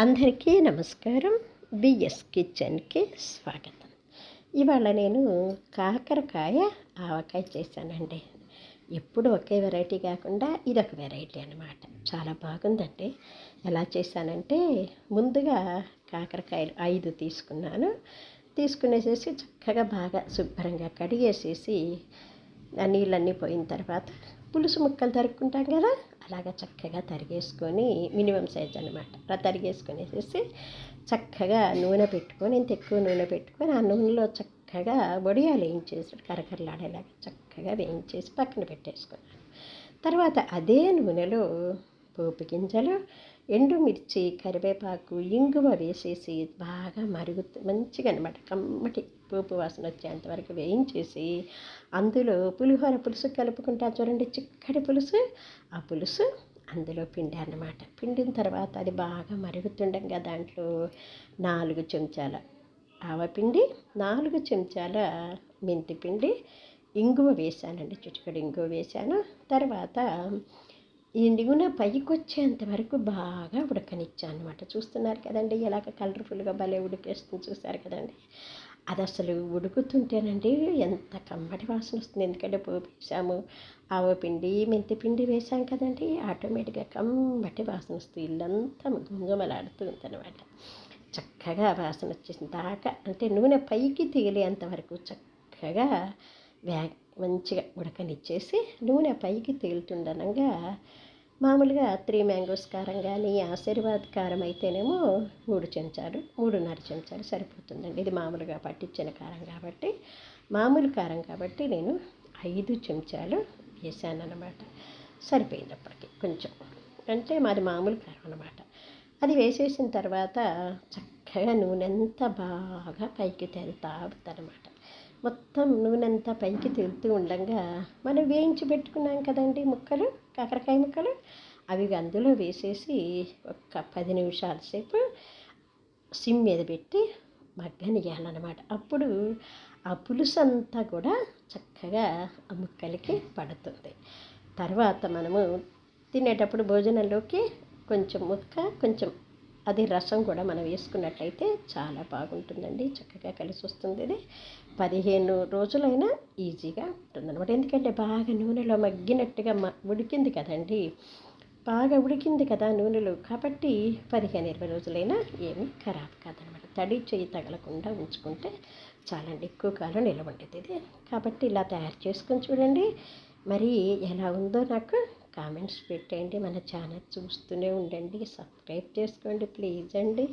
అందరికీ నమస్కారం. బిఎస్ కిచెన్కి స్వాగతం. ఇవాళ నేను కాకరకాయ ఆవకాయ చేశానండి. ఎప్పుడు ఒకే వెరైటీ కాకుండా ఇదొక వెరైటీ అనమాట చాలా బాగుందండి. ఎలా చేశానంటే ముందుగా కాకరకాయలు ఐదు తీసుకున్నాను. తీసుకునేసేసి చక్కగా బాగా శుభ్రంగా కడిగేసేసి ఆ నీళ్ళన్నీ పోయిన తర్వాత పులుసు ముక్కలు తరుక్కుంటాం కదా? అలాగా చక్కగా తరిగేసుకొని మినిమం సైజ్ అనమాట అలా తరిగేసుకొనేసేసి చక్కగా నూనె పెట్టుకొని ఇంత ఎక్కువ నూనె పెట్టుకొని ఆ నూనెలో చక్కగా వడియాలు వేయించేసి కరకరలాడేలాగా చక్కగా వేయించేసి పక్కన పెట్టేసుకున్నాను. తర్వాత అదే నూనెలో పోపు గింజలు ఎండుమిర్చి కరివేపాకు ఇంగువ వేసేసి బాగా మరుగు మంచిగా అనమాట కమ్మటి పోపు వాసన వచ్చేంత వరకు వేయించేసి అందులో పులిహోర పులుసు కలుపుకుంటా చూడండి చిక్కటి పులుసు. ఆ పులుసు అందులో పిండి అన్నమాట. పిండిన తర్వాత అది బాగా మరుగుతుండగా దాంట్లో నాలుగు చెంచాల ఆవపిండి నాలుగు చెంచాల మెంతి పిండి ఇంగువ వేసానండి చిటికడు ఇంగువ వేసాను. తర్వాత ఈ నూనె పైకి వరకు బాగా ఉడకనిచ్చాను అనమాట చూస్తున్నారు కదండి ఎలాగ కలర్ఫుల్గా భలే ఉడికేస్తుంది చూసారు కదండి. అది అసలు ఉడుకుతుంటేనండి ఎంత కమ్మటి వాసన వస్తుంది. ఎందుకంటే పోపు వేసాము ఆవపిండి మెంతి పిండి వేసాం కదండి ఆటోమేటిక్గా కమ్మటి వాసన వస్తుంది. ఇల్లంతా గుంగమలాడుతుంది ఉందన్నమాట. చక్కగా వాసన వచ్చేసిన దాకా అంటే నూనె పైకి తేలేంత వరకు చక్కగా వ్యా మంచిగా ఉడకనిచ్చేసి నూనె పైకి తేలుతుండనంగా మామూలుగా త్రీ మ్యాంగోస్ కారం కానీ ఆశీర్వాద్ కారం అయితేనేమో మూడు చెంచాలు మూడున్నర చెంచాలు సరిపోతుందండి. ఇది మామూలుగా పట్టించిన కారం కాబట్టి మామూలు కారం కాబట్టి నేను ఐదు చెంచాలు వేసాను అనమాట సరిపోయినప్పటికీ కొంచెం. అంటే మాది మామూలు కారం అనమాట అది వేసేసిన తర్వాత చక్కగా నూనె అంతా బాగా పైకి తేలుతా అవుతుందన్నమాట మొత్తం నూనె అంతా పైకి తేలుతూ ఉండగా మనం వేయించి పెట్టుకున్నాం కదండి ముక్కలు కాకరకాయ ముక్కలు. అవి అందులో వేసేసి ఒక పది నిమిషాల సేపు సిమ్ మీద పెట్టి మగ్గనియాలన్నమాట అప్పుడు ఆ పులుసు అంతా కూడా చక్కగా ఆ ముక్కలకి పడుతుంది. తర్వాత మనము తినేటప్పుడు భోజనంలోకి కొంచెం ముక్క కొంచెం అది రసం కూడా మనం వేసుకున్నట్లయితే చాలా బాగుంటుందండి. చక్కగా కలిసి వస్తుంది ఇది. పదిహేను రోజులైనా ఈజీగా ఉంటుందన్నమాట. ఎందుకంటే బాగా నూనెలో మగ్గినట్టుగా మ ఉడికింది కదండి. బాగా ఉడికింది కదా నూనెలో కాబట్టి పదిహేను ఇరవై రోజులైనా ఏమీ ఖరాబ్ కాదనమాట తడి చేయి తగలకుండా ఉంచుకుంటే చాలండి. ఎక్కువ కాలం నిలబడేది ఇది. కాబట్టి ఇలా తయారు చేసుకొని చూడండి. మరి ఎలా ఉందో నాకు కామెంట్స్ పెట్టండి మన ఛానల్ చూస్తూనే ఉండండి. సబ్స్క్రైబ్ చేసుకోండి ప్లీజ్ అండి.